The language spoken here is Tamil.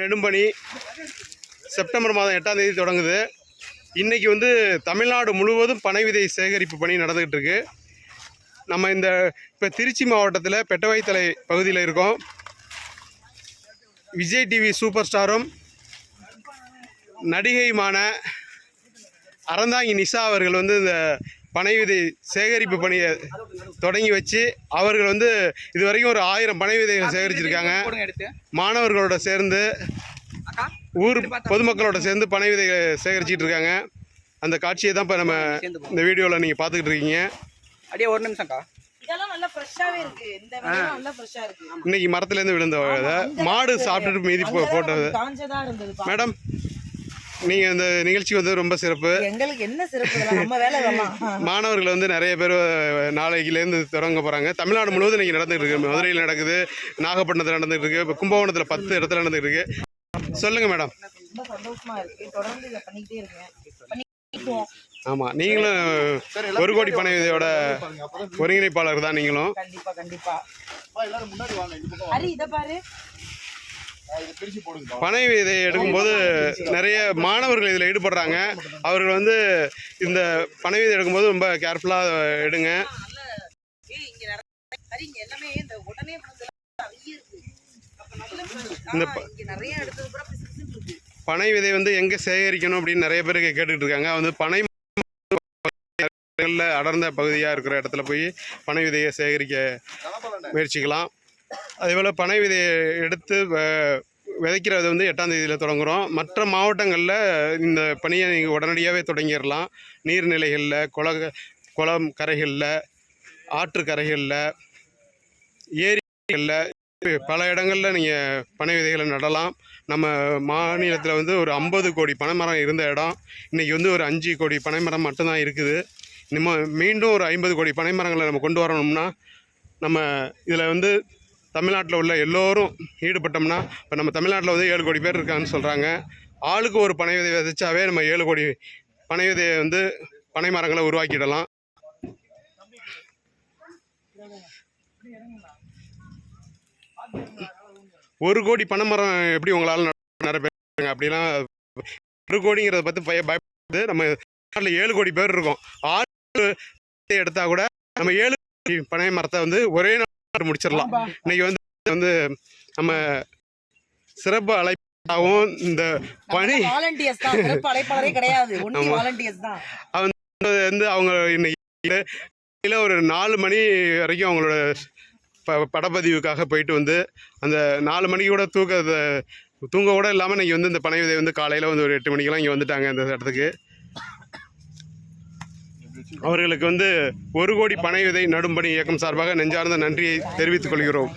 நெடும்பணி. செப்டம்பர் மாதம் எட்டாம் தேதி தொடங்குது. இன்றைக்கி வந்து தமிழ்நாடு முழுவதும் பனை விதை சேகரிப்பு பணி நடந்துக்கிட்டு இருக்கு. நம்ம இந்த இப்போ திருச்சி மாவட்டத்தில் பெட்டவாய்த்தலை பகுதியில் இருக்கோம். விஜய் டிவி சூப்பர் ஸ்டாரும் நடிகையுமான அறந்தாங்கி நிஷா அவர்கள் வந்து இந்த பனை விதை சேகரிப்பு பணியை தொடங்கி வச்சு அவர்கள் வந்து இது வரைக்கும் ஒரு ஆயிரம் பனை விதைகள் சேகரிச்சிருக்காங்க. மாணவர்களோட சேர்ந்து ஊர் பொதுமக்களோட சேர்ந்து பனை விதைகளை சேகரிச்சிட்டு இருக்காங்க அந்த காட்சியை தான் இப்போ நம்ம இந்த வீடியோவில் நீங்கள் பார்த்துக்கிட்டு இருக்கீங்க அப்படியே ஒரு நிமிஷம்க்கா இதெல்லாம் நல்லா ஃப்ரெஷ்ஷாவே இருக்கு. இந்த விதைலாம் நல்லா ஃப்ரெஷ்ஷா இருக்கு. இன்னைக்கு மரத்துலேருந்து விழுந்த மாடு சாப்பிட்டுட்டு மீதி போட்டது. காஞ்சதா இருந்தது பா. மேடம் நீங்கள் இந்த நிகழ்ச்சி வந்து ரொம்ப சிறப்பு. எங்களுக்கு என்ன சிறப்பு? நம்ம வேலை மாணவர்கள் வந்து நிறைய பேர் நாளைக்குலேருந்து தொடங்க போகிறாங்க தமிழ்நாடு முழுவதும் இன்னைக்கு நடந்துகிட்டு இருக்கு. மதுரையில் நடக்குது நாகப்பட்டினத்தில் நடந்துகிட்டு இருக்கு இப்போ கும்பகோணத்தில் பத்து இடத்துல நடந்துகிட்டு இருக்கு. சொல்லுங்கள் மேடம். ரொம்ப சந்தோஷமா இருக்கு. தொடர்ந்து இதை பண்ணிக்கிட்டே பண்ணிக்குவோம். ஆமாம் நீங்களும் ஒரு கோடி பனை விதையோட ஒருங்கிணைப்பாளர் தான் நீங்களும். கண்டிப்பா கண்டிப்பா. ஹரி இத பாரு. பனை விதை எடுக்கும்போது நிறைய மாணவர்கள் இதில் ஈடுபடுறாங்க. அவர்கள் வந்து இந்த பனை விதை எடுக்கும்போது ரொம்ப கேர்ஃபுல்லாக எடுங்க. இந்த பனை விதை வந்து எங்கே சேகரிக்கணும் அப்படின்னு நிறைய பேர் கேட்டுக்கிட்டு இருக்காங்க. வந்து பனை அடர்ந்த பகுதியாக இருக்கிற இடத்துல போய் பனை விதையை சேகரிக்க முயற்சிக்கலாம். அதேபோல் பனை விதையை எடுத்து வ- விதைக்கிறது வந்து எட்டாம் தேதியில் தொடங்குறோம். மற்ற மாவட்டங்களில் இந்த பணியை நீங்கள் உடனடியாகவே தொடங்கிடலாம். நீர்நிலைகளில் குள குளம் கரைகளில் ஆற்று கரைகளில் ஏரிகளில் பல இடங்களில் நீங்கள் பனை விதைகளை நடலாம். நம்ம மாநிலத்தில் வந்து ஒரு ஐம்பது கோடி பனைமரம் இருந்த இடம். இன்றைக்கி வந்து ஒரு அஞ்சு கோடி பனைமரம் மட்டும்தான் இருக்குது. நம்ம மீண்டும் ஒரு ஐம்பது கோடி பனைமரங்களை நம்ம கொண்டு வரணும்னா நம்ம இதில் வந்து தமிழ்நாட்டில் உள்ள எல்லோரும் ஈடுபட்டோம்னா இப்போ நம்ம தமிழ்நாட்டில் வந்து ஏழு கோடி பேர் இருக்காங்கன்னு சொல்கிறாங்க ஆளுக்கு ஒரு பனை விதை விதைச்சாவே நம்ம ஏழு கோடி பனை விதையை வந்து பனை மரங்களை உருவாக்கிடலாம். ஒரு கோடி பனை மரம் எப்படி உங்களால் நிறைய அப்படிலாம் ஒரு கோடிங்கிறத பற்றி பய பயப்படுது நம்ம நாட்டில் ஏழு கோடி பேர் இருக்கோம். ஆறு எடுத்தால் கூட நம்ம ஏழு கோடி பனை மரத்தை வந்து ஒரே நாள் முடிச்சிடலாம் இன்னைக்கு வந்து வந்து நம்ம சிறப்பு அழைப்பாகவும் இந்த பணி கிடையாது. வந்து அவங்க இன்னைக்கு ஒரு நாலு மணி வரைக்கும் அவங்களோட ப படப்பதிவுக்காக போயிட்டு வந்து அந்த நாலு மணிக்கு கூட தூக்க தூங்க கூட இல்லாமல் இன்னைக்கு வந்து இந்த பனை விதை வந்து காலையில் வந்து ஒரு எட்டு மணிக்கெல்லாம் இங்கே வந்துட்டாங்க இந்த இடத்துக்கு. அவர்களுக்கு வந்து ஒரு கோடி பனை விதை நடும்பணி இயக்கம் சார்பாக நெஞ்சார்ந்த நன்றியை தெரிவித்துக் கொள்கிறோம்.